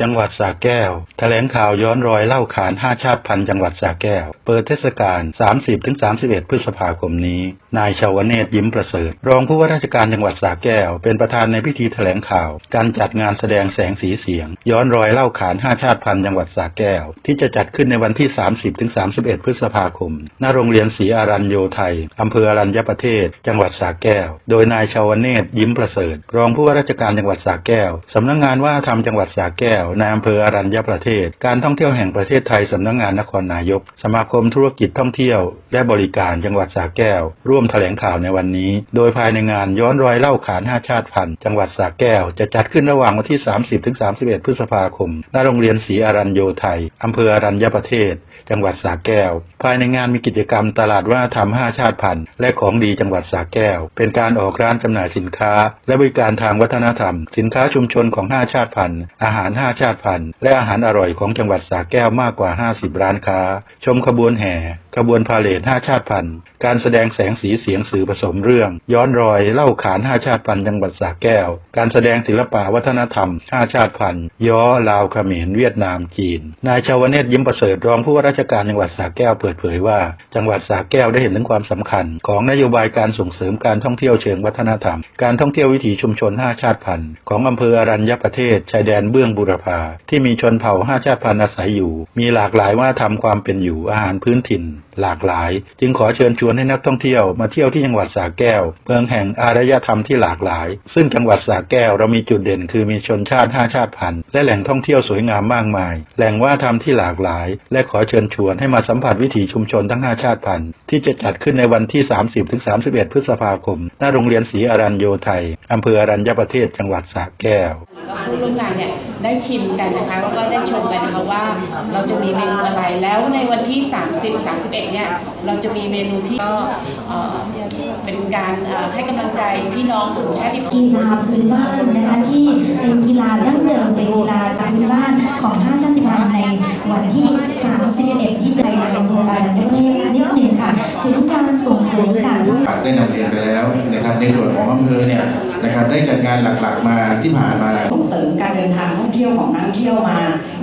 จังหวัดสระแก้ว แถลงข่าวย้อนรอยเล่าขาน5ชาติพันธุ์จังหวัดสระแก้ว เปิดเทศกาล 30-31 พฤษภาคมนี้ นายชาวเนตยิ้มประเสริฐ รองผู้ว่าราชการจังหวัดสระแก้ว เป็นประธานในพิธีแถลงข่าว การจัดงานแสดงแสงสีเสียง ย้อนรอยเล่าขาน5ชาติพันธุ์จังหวัดสระแก้ว ที่จะจัดขึ้นในวันที่ 30-31 พฤษภาคม ณ โรงเรียนศรีอารัญโยไทยอำเภออารัญญประเทศ จังหวัดสระแก้ว โดยนายชาวเนตยิ้มประเสริฐ รองผู้ว่าราชการจังหวัดสระแก้วสำนักงานว่าทำจังหวัดสระแก้วในอำเภออรัญญประเทศ การท่องเที่ยวแห่งประเทศไทยสำนักงานนครนายก สมาคมธุรกิจท่องเที่ยว และบริการจังหวัดสระแก้ว ร่วมแถลงข่าวในวันนี้ โดยภายในงานย้อนรอยเล่าขาน5ชาติพันธุ์จังหวัดสระแก้ว จะจัดขึ้นระหว่างวันที่ 30-31 พฤษภาคม ณ โรงเรียนศรีอารัญโยไทยอำเภออารัญญประเทศ จังหวัดสระแก้ว ภายในงานมีกิจกรรมตลาดว่าทำ5ชาติพันธุ์และของดีจังหวัดสระแก้ว เป็นการออกร้านจำหน่ายสินค้า และบริการทางวัฒนธรรม สินค้าชุมชนของ5ชาติพันธุ์อาหาร5ชาติพันธุ์และอาหารอร่อยของจังหวัดสระแก้วมากกว่า 50 ร้านค้า ชมขบวนแห่ ขบวนพาเหรด5ชาติพันธุ์ การแสดงแสงสีเสียงสื่อผสมเรื่อง ย้อนรอยเล่าขาน5ชาติพันธุ์จังหวัดสระแก้ว การแสดงศิลปะวัฒนธรรม5ชาติพันธุ์ย้อลาวเขมรเวียดนามจีน นายชาวเนตยิ้มประเสริฐรองผู้ว่าราชการจังหวัดสระแก้วเปิดเผยว่า จังหวัดสระแก้วได้เห็นถึงความสำคัญ ของนโยบายการส่งเสริมการท่องเที่ยวเชิงวัฒนธรรม การท่องเที่ยววิถีชุมชน5ชาติพันธุ์ของอำเภออรัญญประเทศชายแดนเบื้องบุรพาที่มีชนเผ่า5ชาติพันธุ์อาศัยอยู่ มีหลากหลายว่าทำความเป็นอยู่อาหารพื้นถิ่นหลากหลาย จึงขอเชิญชวนให้นักท่องเที่ยวมาเที่ยวที่จังหวัดสระแก้วเมืองแห่งอารยธรรมที่หลากหลาย ซึ่งจังหวัดสระแก้วเรามีจุดเด่นคือมีชนชาติ 5 ชาติพันธุ์และแหล่งท่องเที่ยวสวยงามมากมาย แหล่งว่าทำที่หลากหลาย และขอเชิญชวนให้มาสัมผัสวิถีชุมชนทั้ง 5 ชาติพันธุ์ที่จะจัดขึ้นในวันที่ 30-31 พฤษภาคม ณโรงเรียนศรีอรัญโยไทยอำเภออรัญญประเทศจังหวัดสระแก้วผู้ร่วมงานเนี่ย ได้ชิมกันนะคะแล้วก็ได้ชมกันนะคะว่าเราจะมีเมนูอะไรแล้วในวันที่ 30 31 เนี่ยเราจะมีเมนูที่ก็เป็นการให้กำลังใจพี่น้องกลุ่มชาติกีฬาพื้นบ้านนะคะที่เป็นกีฬาดั้งเดิมเป็นกีฬาพื้นบ้านของห้าชาติพันธุ์ในวันที่ ส่งเสริมการท่องได้นำเรียนไปแล้วนะครับในส่วนของอำเภอเนี่ยนะครับได้จัดงานหลักๆมาที่ผ่านมา ส่งเสริมการเดินทางท่องเที่ยวของนักท่องเที่ยวมา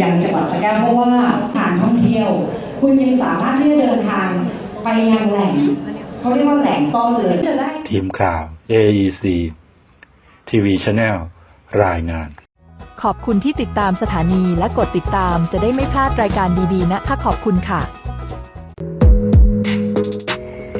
ยังจังหวัดสระแก้วเพราะว่าการท่องเที่ยว คุณยังสามารถที่จะเดินทางไปยังแหล่งเขาเรียกว่าแหล่งต้นเลยจะได้ ทีมข่าว AEC TV Channel รายงาน ขอบคุณที่ติดตามสถานีและกดติดตามจะได้ไม่พลาดรายการดีๆนะคะขอบคุณค่ะ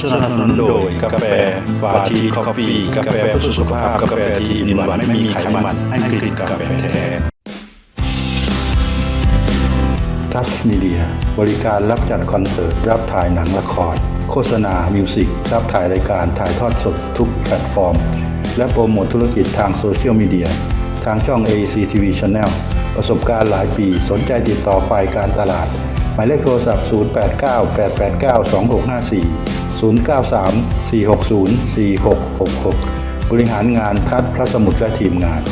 สนับสนุนโดยกาแฟวาทีคอฟฟี่กาแฟเพื่อสุขภาพกาแฟที่มีหวานไม่มีไขมันให้กลิ่นกาแฟแท้ทัชมีเดียบริการรับจัดคอนเสิร์ต รับถ่ายหนังละคร โฆษณา มิวสิก รับถ่ายรายการถ่ายทอดสดทุกแพลตฟอร์ม และโปรโมทธุรกิจทางโซเชียลมีเดีย ทางช่อง AEC TV Channel ประสบการณ์หลายปีสนใจติดต่อฝ่ายการตลาด หมายเลขโทรศัพท์ 0898892654 093 460 4666 บริหารงานทัดพระสมุทรและทีมงาน